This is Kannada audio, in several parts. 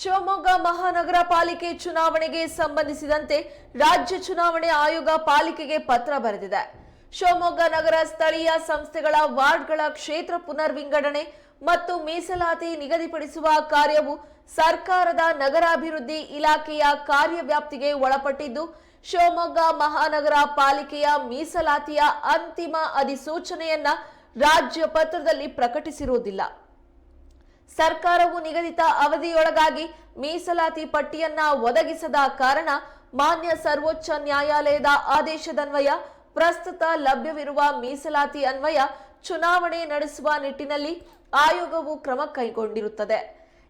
ಶಿವಮೊಗ್ಗ ಮಹಾನಗರ ಪಾಲಿಕೆ ಚುನಾವಣೆಗೆ ಸಂಬಂಧಿಸಿದಂತೆ ರಾಜ್ಯ ಚುನಾವಣೆ ಆಯೋಗ ಪಾಲಿಕೆಗೆ ಪತ್ರ ಬರೆದಿದೆ. ಶಿವಮೊಗ್ಗ ನಗರ ಸ್ಥಳೀಯ ಸಂಸ್ಥೆಗಳ ವಾರ್ಡ್ಗಳ ಕ್ಷೇತ್ರ ಪುನರ್ವಿಂಗಡಣೆ ಮತ್ತು ಮೀಸಲಾತಿ ನಿಗದಿಪಡಿಸುವ ಕಾರ್ಯವು ಸರ್ಕಾರದ ನಗರಾಭಿವೃದ್ಧಿ ಇಲಾಖೆಯ ಕಾರ್ಯವ್ಯಾಪ್ತಿಗೆ ಒಳಪಟ್ಟಿದ್ದು, ಶಿವಮೊಗ್ಗ ಮಹಾನಗರ ಪಾಲಿಕೆಯ ಮೀಸಲಾತಿಯ ಅಂತಿಮ ಅಧಿಸೂಚನೆಯನ್ನ ರಾಜ್ಯ ಪತ್ರದಲ್ಲಿ ಪ್ರಕಟಿಸಿರುವುದಿಲ್ಲ. ಸರ್ಕಾರವು ನಿಗದಿತ ಅವಧಿಯೊಳಗಾಗಿ ಮೀಸಲಾತಿ ಪಟ್ಟಿಯನ್ನ ಒದಗಿಸದ ಕಾರಣ ಮಾನ್ಯ ಸರ್ವೋಚ್ಚ ನ್ಯಾಯಾಲಯದ ಆದೇಶದನ್ವಯ, ಪ್ರಸ್ತುತ ಲಭ್ಯವಿರುವ ಮೀಸಲಾತಿ ಅನ್ವಯ ಚುನಾವಣೆ ನಡೆಸುವ ನಿಟ್ಟಿನಲ್ಲಿ ಆಯೋಗವು ಕ್ರಮ ಕೈಗೊಂಡಿರುತ್ತದೆ.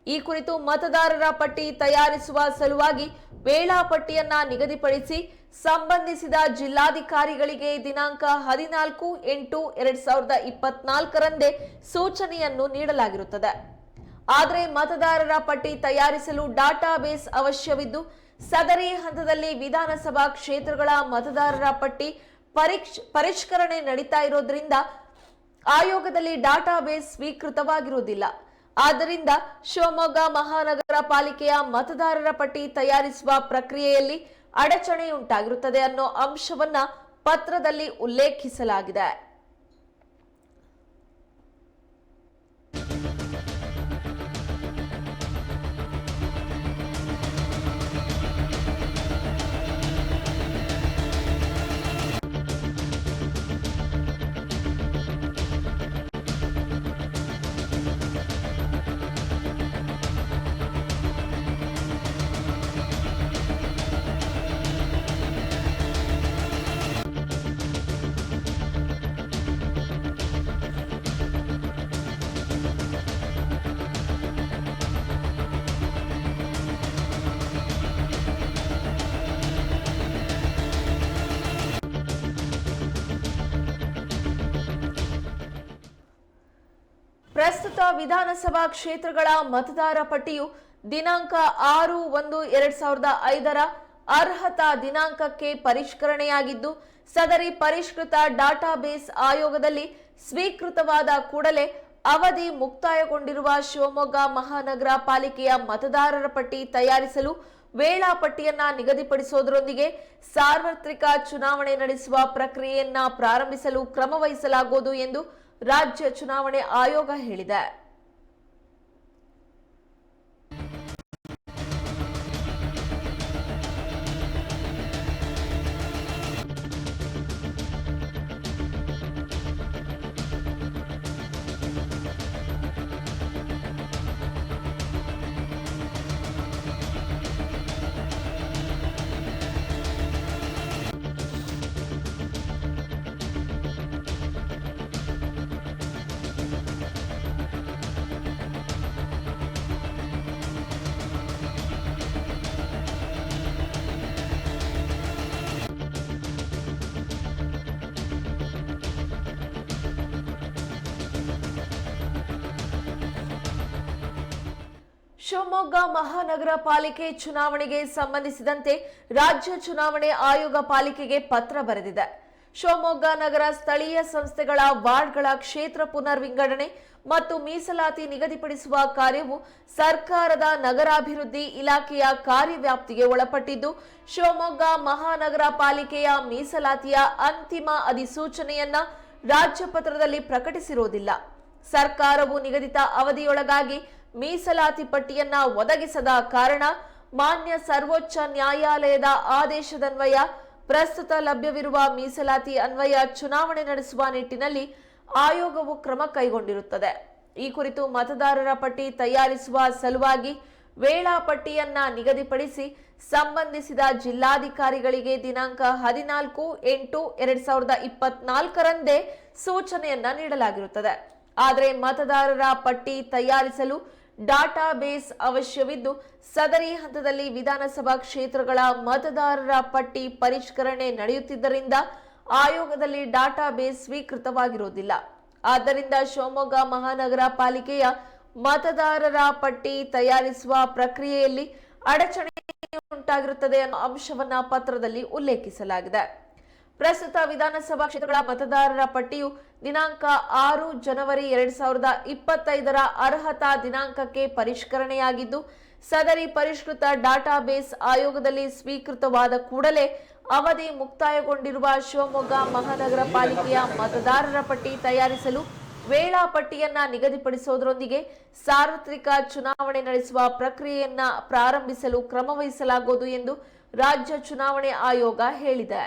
ಈ ಕುರಿತು ಮತದಾರರ ಪಟ್ಟಿ ತಯಾರಿಸುವ ಸಲುವಾಗಿ ವೇಳಾಪಟ್ಟಿಯನ್ನ ನಿಗದಿಪಡಿಸಿ ಸಂಬಂಧಿಸಿದ ಜಿಲ್ಲಾಧಿಕಾರಿಗಳಿಗೆ ದಿನಾಂಕ ಹದಿನಾಲ್ಕು ಎಂಟು ಎರಡ್ ಸಾವಿರದ ಇಪ್ಪತ್ನಾಲ್ಕರಂದೇ ಸೂಚನೆಯನ್ನು ನೀಡಲಾಗಿರುತ್ತದೆ. ಆದರೆ ಮತದಾರರ ಪಟ್ಟಿ ತಯಾರಿಸಲು ಡಾಟಾಬೇಸ್ ಅವಶ್ಯವಿದ್ದು, ಸದರಿ ಹಂತದಲ್ಲಿ ವಿಧಾನಸಭಾ ಕ್ಷೇತ್ರಗಳ ಮತದಾರರ ಪಟ್ಟಿ ಪರಿಷ್ಕರಣೆ ನಡೀತಾ ಇರೋದ್ರಿಂದ ಆಯೋಗದಲ್ಲಿ ಡಾಟಾಬೇಸ್ ಸ್ವೀಕೃತವಾಗಿರುವುದಿಲ್ಲ. ಆದ್ದರಿಂದ ಶಿವಮೊಗ್ಗ ಮಹಾನಗರ ಪಾಲಿಕೆಯ ಮತದಾರರ ಪಟ್ಟಿ ತಯಾರಿಸುವ ಪ್ರಕ್ರಿಯೆಯಲ್ಲಿ ಅಡಚಣೆಯುಂಟಾಗಿರುತ್ತದೆ ಅನ್ನೋ ಅಂಶವನ್ನ ಪತ್ರದಲ್ಲಿ ಉಲ್ಲೇಖಿಸಲಾಗಿದೆ. ಪ್ರಸ್ತುತ ವಿಧಾನಸಭಾ ಕ್ಷೇತ್ರಗಳ ಮತದಾರ ಪಟ್ಟಿಯು ದಿನಾಂಕ ಆರು ಒಂದು ಎರಡ್ ಸಾವಿರದ ಐದರ ಅರ್ಹತಾ ದಿನಾಂಕಕ್ಕೆ ಪರಿಷ್ಕರಣೆಯಾಗಿದ್ದು, ಸದರಿ ಪರಿಷ್ಕೃತ ಡಾಟಾಬೇಸ್ ಆಯೋಗದಲ್ಲಿ ಸ್ವೀಕೃತವಾದ ಕೂಡಲೇ ಅವಧಿ ಮುಕ್ತಾಯಗೊಂಡಿರುವ ಶಿವಮೊಗ್ಗ ಮಹಾನಗರ ಪಾಲಿಕೆಯ ಮತದಾರರ ಪಟ್ಟಿ ತಯಾರಿಸಲು ವೇಳಾಪಟ್ಟಿಯನ್ನ ನಿಗದಿಪಡಿಸುವುದರೊಂದಿಗೆ ಸಾರ್ವತ್ರಿಕ ಚುನಾವಣೆ ನಡೆಸುವ ಪ್ರಕ್ರಿಯೆಯನ್ನ ಪ್ರಾರಂಭಿಸಲು ಕ್ರಮ ವಹಿಸಲಾಗುವುದು ಎಂದು ರಾಜ್ಯ ಚುನಾವಣೆ ಆಯೋಗ ಹೇಳಿದೆ. ಶಿವಮೊಗ್ಗ ಮಹಾನಗರ ಪಾಲಿಕೆ ಚುನಾವಣೆಗೆ ಸಂಬಂಧಿಸಿದಂತೆ ರಾಜ್ಯ ಚುನಾವಣೆ ಆಯೋಗ ಪಾಲಿಕೆಗೆ ಪತ್ರ ಬರೆದಿದೆ. ಶಿವಮೊಗ್ಗ ನಗರ ಸ್ಥಳೀಯ ಸಂಸ್ಥೆಗಳ ವಾರ್ಡ್ಗಳ ಕ್ಷೇತ್ರ ಪುನರ್ವಿಂಗಡಣೆ ಮತ್ತು ಮೀಸಲಾತಿ ನಿಗದಿಪಡಿಸುವ ಕಾರ್ಯವು ಸರ್ಕಾರದ ನಗರಾಭಿವೃದ್ಧಿ ಇಲಾಖೆಯ ಕಾರ್ಯವ್ಯಾಪ್ತಿಗೆ ಒಳಪಟ್ಟಿದ್ದು, ಶಿವಮೊಗ್ಗ ಮಹಾನಗರ ಪಾಲಿಕೆಯ ಮೀಸಲಾತಿಯ ಅಂತಿಮ ಅಧಿಸೂಚನೆಯನ್ನ ರಾಜ್ಯ ಪತ್ರದಲ್ಲಿ ಪ್ರಕಟಿಸಿರುವುದಿಲ್ಲ ಸರ್ಕಾರವು ನಿಗದಿತ ಅವಧಿಯೊಳಗಾಗಿ ಮೀಸಲಾತಿ ಪಟ್ಟಿಯನ್ನ ಒದಗಿಸದ ಕಾರಣ ಮಾನ್ಯ ಸರ್ವೋಚ್ಚ ನ್ಯಾಯಾಲಯದ ಆದೇಶದನ್ವಯ ಪ್ರಸ್ತುತ ಲಭ್ಯವಿರುವ ಮೀಸಲಾತಿ ಅನ್ವಯ ಚುನಾವಣೆ ನಡೆಸುವ ನಿಟ್ಟಿನಲ್ಲಿ ಆಯೋಗವು ಕ್ರಮ ಕೈಗೊಂಡಿರುತ್ತದೆ. ಈ ಕುರಿತು ಮತದಾರರ ಪಟ್ಟಿ ತಯಾರಿಸುವ ಸಲುವಾಗಿ ವೇಳಾಪಟ್ಟಿಯನ್ನ ನಿಗದಿಪಡಿಸಿ ಸಂಬಂಧಿಸಿದ ಜಿಲ್ಲಾಧಿಕಾರಿಗಳಿಗೆ ದಿನಾಂಕ ಹದಿನಾಲ್ಕು ಎಂಟು ಎರಡ್ ಸಾವಿರದ ಇಪ್ಪತ್ನಾಲ್ಕರಂದೇ ಸೂಚನೆಯನ್ನ ನೀಡಲಾಗಿರುತ್ತದೆ. ಆದರೆ ಮತದಾರರ ಪಟ್ಟಿ ತಯಾರಿಸಲು ಡಾಟಾ ಬೇಸ್ ಅವಶ್ಯವಿದ್ದು, ಸದರಿ ಹಂತದಲ್ಲಿ ವಿಧಾನಸಭಾ ಕ್ಷೇತ್ರಗಳ ಮತದಾರರ ಪಟ್ಟಿ ಪರಿಷ್ಕರಣೆ ನಡೆಯುತ್ತಿದ್ದರಿಂದ ಆಯೋಗದಲ್ಲಿ ಡಾಟಾ ಬೇಸ್ ಸ್ವೀಕೃತವಾಗಿರುವುದಿಲ್ಲ. ಆದ್ದರಿಂದ ಶಿವಮೊಗ್ಗ ಮಹಾನಗರ ಪಾಲಿಕೆಯ ಮತದಾರರ ಪಟ್ಟಿ ತಯಾರಿಸುವ ಪ್ರಕ್ರಿಯೆಯಲ್ಲಿ ಅಡಚಣೆ ಉಂಟಾಗಿರುತ್ತದೆ ಅನ್ನೋ ಅಂಶವನ್ನ ಪತ್ರದಲ್ಲಿ ಉಲ್ಲೇಖಿಸಲಾಗಿದೆ. ಪ್ರಸ್ತುತ ವಿಧಾನಸಭಾ ಕ್ಷೇತ್ರಗಳ ಮತದಾರರ ಪಟ್ಟಿಯು ದಿನಾಂಕ ಆರು ಜನವರಿ ಎರಡ್ ಸಾವಿರದ ಇಪ್ಪತ್ತೈದರ ಅರ್ಹತಾ ದಿನಾಂಕಕ್ಕೆ ಪರಿಷ್ಕರಣೆಯಾಗಿದ್ದು, ಸದರಿ ಪರಿಷ್ಕೃತ ಡಾಟಾಬೇಸ್ ಆಯೋಗದಲ್ಲಿ ಸ್ವೀಕೃತವಾದ ಕೂಡಲೇ ಅವಧಿ ಮುಕ್ತಾಯಗೊಂಡಿರುವ ಶಿವಮೊಗ್ಗ ಮಹಾನಗರ ಪಾಲಿಕೆಯ ಮತದಾರರ ಪಟ್ಟಿ ತಯಾರಿಸಲು ವೇಳಾಪಟ್ಟಿಯನ್ನ ನಿಗದಿಪಡಿಸುವುದರೊಂದಿಗೆ ಸಾರ್ವತ್ರಿಕ ಚುನಾವಣೆ ನಡೆಸುವ ಪ್ರಕ್ರಿಯೆಯನ್ನ ಪ್ರಾರಂಭಿಸಲು ಕ್ರಮವಹಿಸಲಾಗುವುದು ಎಂದು ರಾಜ್ಯ ಚುನಾವಣೆ ಆಯೋಗ ಹೇಳಿದೆ.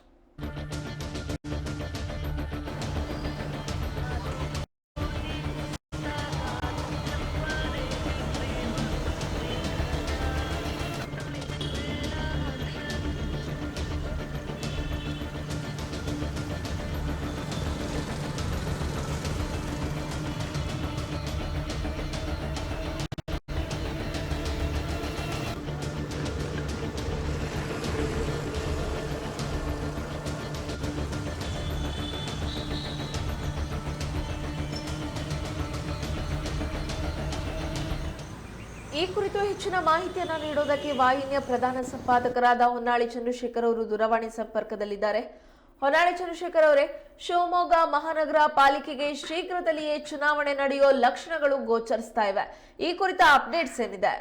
ಈ ಕುರಿತು ಹೆಚ್ಚಿನ ಮಾಹಿತಿಯನ್ನು ನೀಡೋದಕ್ಕೆ ವಾಹಿನಿಯ ಪ್ರಧಾನ ಸಂಪಾದಕರಾದ ಹೊನ್ನಾಳಿ ಚಂದ್ರಶೇಖರ್ ಅವರು ದೂರವಾಣಿ ಸಂಪರ್ಕದಲ್ಲಿದ್ದಾರೆ. ಹೊನ್ನಾಳಿ ಚಂದ್ರಶೇಖರ್ ಅವರೇ, ಶಿವಮೊಗ್ಗ ಮಹಾನಗರ ಪಾಲಿಕೆಗೆ ಶೀಘ್ರದಲ್ಲಿಯೇ ಚುನಾವಣೆ ನಡೆಯೋ ಲಕ್ಷಣಗಳು ಗೋಚರಿಸ್ತಾ ಇವೆ. ಈ ಕುರಿತ ಅಪ್ಡೇಟ್ಸ್ ಏನಿದೆ?